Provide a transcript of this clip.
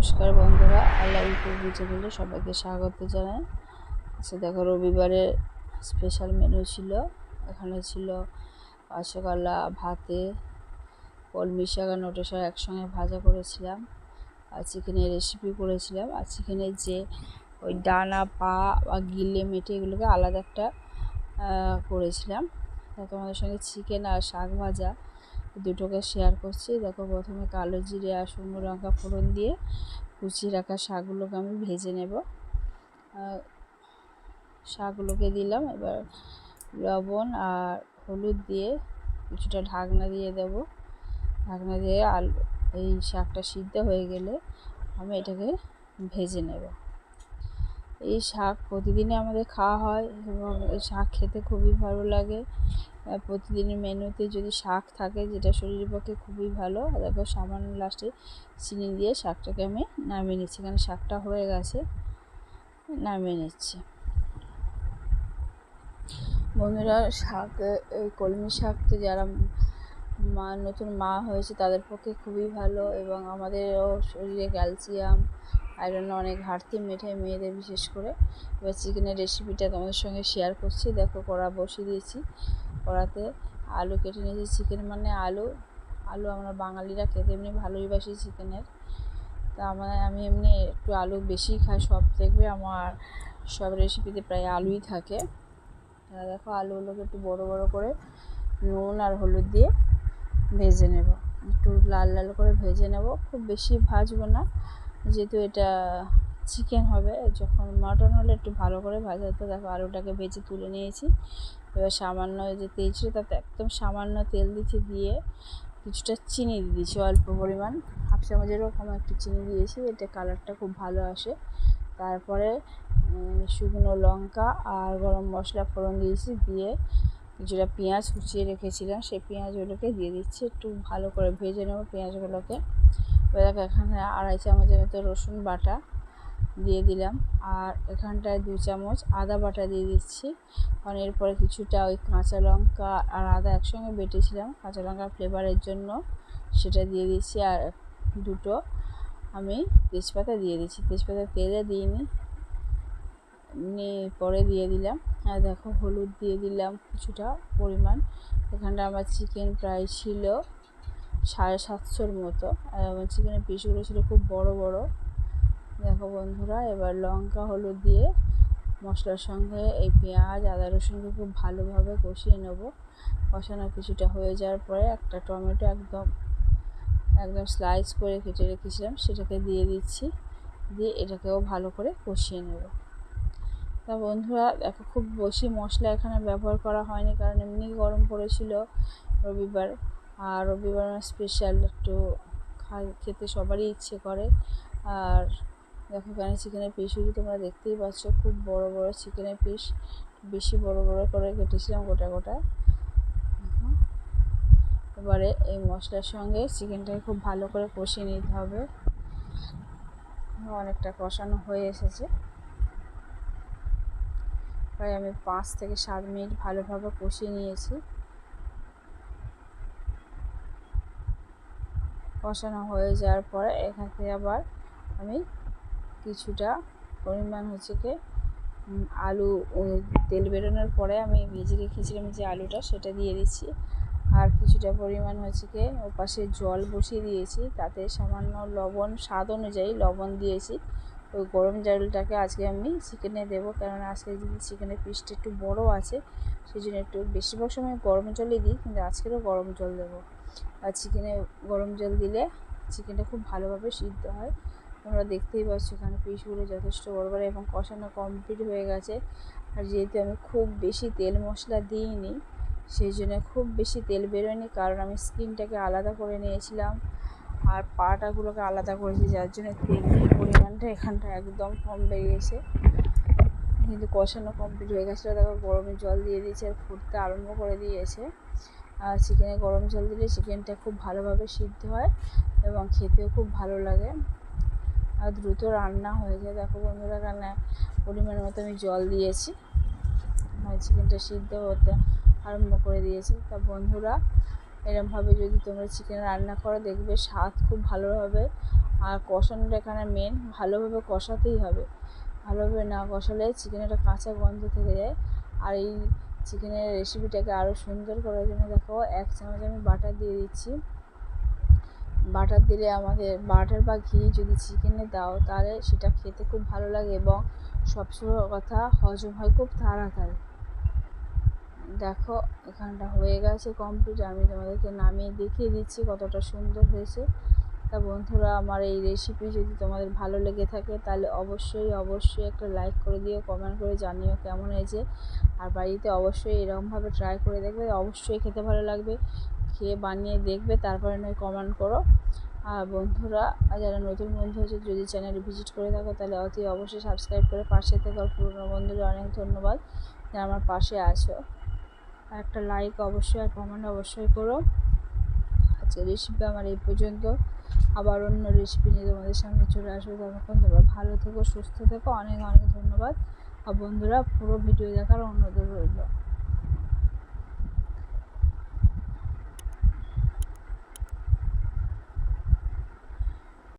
নমস্কার বন্ধুরা, আল্লাহ ইউটিউব চ্যানেলে সবাইকে স্বাগত জানাই। আচ্ছা দেখো রবিবারের স্পেশাল মেনু ছিল। এখানে ছিল কাঁচাকলা ভাতে, কলমি শাক আর নোটে শাক একসঙ্গে ভাজা করেছিলাম। আর চিকেনের রেসিপি করেছিলাম। আর চিকেনের যে ওই ডানা, পা বা গিলে মেটে এগুলোকে আলাদা একটা করেছিলাম। তোমাদের সঙ্গে চিকেন আর শাক ভাজা। দুটোকে শেয়ার করছি। দেখো প্রথমে কালো জিরে আর শুকনো লঙ্কা ফোড়ন দিয়ে কুচিয়ে রাখা শাকগুলোকে আমি ভেজে নেব। শাকগুলোকে দিলাম। এবার লবণ আর হলুদ দিয়ে কিছুটা ঢাকনা দিয়ে দেব। ঢাকনা দিয়ে আলু, এই শাকটা সিদ্ধ হয়ে গেলে আমি এটাকে ভেজে নেব। এই শাক প্রতিদিনই আমাদের খাওয়া হয় এবং এই শাক খেতে খুবই ভালো লাগে। প্রতিদিনের মেনুতে যদি শাক থাকে যেটা শরীরের পক্ষে খুবই ভালো দেখো সামান্য লাস্টে চিনি দিয়ে শাকটাকে আমি নামিয়ে নিচ্ছি। কারণ শাকটা হয়ে গেছে, নামিয়ে নিচ্ছি। বন্ধুরা, শাক, এই কলমি শাক তো যারা মা, নতুন মা হয়েছে তাদের পক্ষে খুবই ভালো এবং আমাদেরও শরীরে ক্যালসিয়াম আয়রন অনেক ঘাটতি মেটায় মেয়েদের বিশেষ করে। এবার চিকেনের রেসিপিটা তোমাদের সঙ্গে শেয়ার করছি। দেখো, কড়া বসিয়ে দিয়েছি। কড়াতে আলু কেটে নিয়েছি। চিকেন মানে আলু। আলু আমরা বাঙালিরা খেতে এমনি ভালোই বাসি চিকেনের। তা আমার আমি এমনি একটু আলু বেশি খাই, সব দেখবে আমার সব রেসিপিতে প্রায় আলুই থাকে। দেখো, আলুগুলোকে একটু বড় বড় করে নুন আর হলুদ দিয়ে ভেজে নেব। একটু লাল লাল করে ভেজে নেব। খুব বেশি ভাজবো না। যেহেতু এটা চিকেন হবে, যখন মাটন হলে একটু ভালো করে ভাজা হতো। দেখো আলুটাকে ভেজে তুলে নিয়েছি। এবার সামান্য যে তেল ছিল, তাতে একদম সামান্য তেল দিচ্ছি দিয়ে কিছুটা চিনি দিয়ে দিয়েছি, অল্প পরিমাণ। হাফ চামচেরও কম একটু চিনি দিয়েছি, এতে কালারটা খুব ভালো আসে। তারপরে শুকনো লঙ্কা আর গরম মশলা ফোড়ন দিয়েছি, দিয়ে কিছুটা পেঁয়াজ কুচিয়ে রেখেছিলাম। সেই পেঁয়াজগুলোকে দিয়ে দিচ্ছি, একটু ভালো করে ভেজে নেব পেঁয়াজগুলোকে। দেখো, এখানে আড়াই চামচের মতো রসুন বাটা দিয়ে দিলাম। আর এখানটায় দু চামচ আদা বাটা দিয়ে দিচ্ছি। কারণ এরপরে কিছুটা ওই কাঁচা লঙ্কা আর আদা একসঙ্গে বেটেছিলাম। কাঁচা লঙ্কার ফ্লেভারের জন্য সেটা দিয়ে দিচ্ছি। আর দুটো আমি তেজপাতা দিয়ে দিচ্ছি। তেজপাতা তেলে দিইনি পরে দিয়ে দিলাম। আর দেখো, হলুদ দিয়ে দিলাম কিছুটা পরিমাণ। এখানটা আমার চিকেন ফ্রাই ছিল। সাড়ে সাতশোর মতো। আর আমার চিকেনের পিসগুলো ছিল খুব বড় বড়। দেখো বন্ধুরা, এবার লঙ্কা, হলুদ দিয়ে মশলার সঙ্গে এই পেঁয়াজ, আদা, রসুনকে খুব ভালোভাবে কষিয়ে নেব। কষানো কিছুটা হয়ে যাওয়ার পরে একটা টমেটো একদম একদম স্লাইস করে কেটে রেখেছিলাম, সেটাকে দিয়ে দিচ্ছি। দিয়ে এটাকেও ভালো করে কষিয়ে নেব। তা বন্ধুরা, দেখো খুব বেশি মশলা এখানে ব্যবহার করা হয়নি, কারণ এমনি গরম পড়েছিল রবিবার। আর রবিবার স্পেশাল একটু খেতে সবারই ইচ্ছে করে। আর দেখো এখানে চিকেনের পিসগুলো তোমরা দেখতেই পাচ্ছ, খুব বড় বড় চিকেনের পিস বেশি বড় বড় করে কেটেছিলাম গোটা গোটা। এবারে এই মশলার সঙ্গে চিকেনটাকে খুব ভালো করে কষিয়ে নিতে হবে। অনেকটা কষানো হয়ে এসেছে। প্রায় আমি পাঁচ থেকে সাত মিনিট ভালোভাবে কষিয়ে নিয়েছি। কষানো হয়ে যাওয়ার পরে এখান আবার আমি কিছুটা পরিমাণ হচ্ছে কি আলু তেল বেরোনোর পরে আমি ভেজে রেখেছিলাম যে আলুটা সেটা দিয়ে দিচ্ছি। আর কিছুটা পরিমাণ হচ্ছে কি, ওপাশে জল বসিয়ে দিয়েছি। তাতে সামান্য লবণ, স্বাদ অনুযায়ী লবণ দিয়েছি। ওই গরম জলটাকে আজকে আমি চিকেনে দেবো কারণ আজকে যদি চিকেনের পিসটা একটু বড় আছে সেই জন্য একটু বেশিরভাগ সময় গরম জলই দিই, কিন্তু আজকেরও গরম জল দেবো। চিকেনে গরম জল দিলে চিকেনটা খুব ভালোভাবে সিদ্ধ হয়। তোমরা দেখতেই পাচ্ছ এখানে পিসগুলো যথেষ্ট বড় বড় এবং কষানো কমপ্লিট হয়ে গেছে। আর যেহেতু আমি খুব বেশি তেল মশলা দিইনি, সেই জন্য খুব বেশি তেল বেরোয়নি, কারণ আমি স্কিনটাকে আলাদা করে নিয়েছিলাম আর পাটাগুলোকে আলাদা করেছি, যার জন্য তেলের পরিমাণটা এখানটা একদম কম বেরিয়েছে। কিন্তু কষানো কমপ্লিট হয়ে গেছিল তারপর গরমে জল দিয়ে দিয়েছে আর ফুটতে আরম্ভ করে দিয়েছে। আর চিকেনে গরম জল দিলে চিকেনটা খুব ভালোভাবে সিদ্ধ হয় এবং খেতেও খুব ভালো লাগে। আর দ্রুত রান্না হয়ে যায়। দেখো বন্ধুরা রান্না পরিমাণ মতো আমি জল দিয়েছি। আর চিকেনটা সিদ্ধ হতে আরম্ভ করে দিয়েছি। তা বন্ধুরা, এরমভাবে যদি তোমরা চিকেন রান্না করো, দেখবে স্বাদ খুব ভালো হবে আর কষানোটা এখানে মেন ভালোভাবে কষাতেই হবে। ভালোভাবে না কষালে চিকেনের একটা কাঁচা গন্ধ থেকে যায়। আর এই চিকেনের রেসিপিটাকে আরও সুন্দর করার জন্য দেখো, এক চামচ আমি বাটার দিয়ে দিচ্ছি। বাটার দিলে আমাদের বাটার বা ঘি যদি চিকেনে দাও, তাহলে সেটা খেতে খুব ভালো লাগে এবং সবসময় কথা হজম হয় খুব তাড়াতাড়ি। দেখো, এখানটা হয়ে গেছে কমপ্লিট আমি তোমাদেরকে নামিয়ে দেখিয়ে দিচ্ছি কতটা সুন্দর হয়েছে। তা বন্ধুরা, আমার এই রেসিপি যদি তোমাদের ভালো লেগে থাকে, তাহলে অবশ্যই অবশ্যই একটা লাইক করে দিও কমেন্ট করে জানিও কেমন হয়েছে। আর বাড়িতে অবশ্যই এরকমভাবে ট্রাই করে দেখবে, অবশ্যই খেতে ভালো লাগবে। খেয়ে বানিয়ে দেখবে, তারপরে নয় কমেন্ট করো। আর বন্ধুরা যারা নতুন বন্ধু হচ্ছে যদি চ্যানেলে ভিজিট করে থাকো, তাহলে অতি অবশ্যই সাবস্ক্রাইব করে পাশে থেকে পুরনো বন্ধুরা অনেক ধন্যবাদ। যারা আমার পাশে আছো, একটা লাইক অবশ্যই আর কমেন্ট অবশ্যই করো। আজকে রেসিপি আমার এই পর্যন্ত। আবার অন্য রেসিপি নিয়ে তোমাদের সামনে চলে আসবে। ততক্ষণ তোমরা ভালো থেকো, সুস্থ থেকো। অনেক অনেক ধন্যবাদ। আর বন্ধুরা, পুরো ভিডিও দেখার অনুরোধ রইল।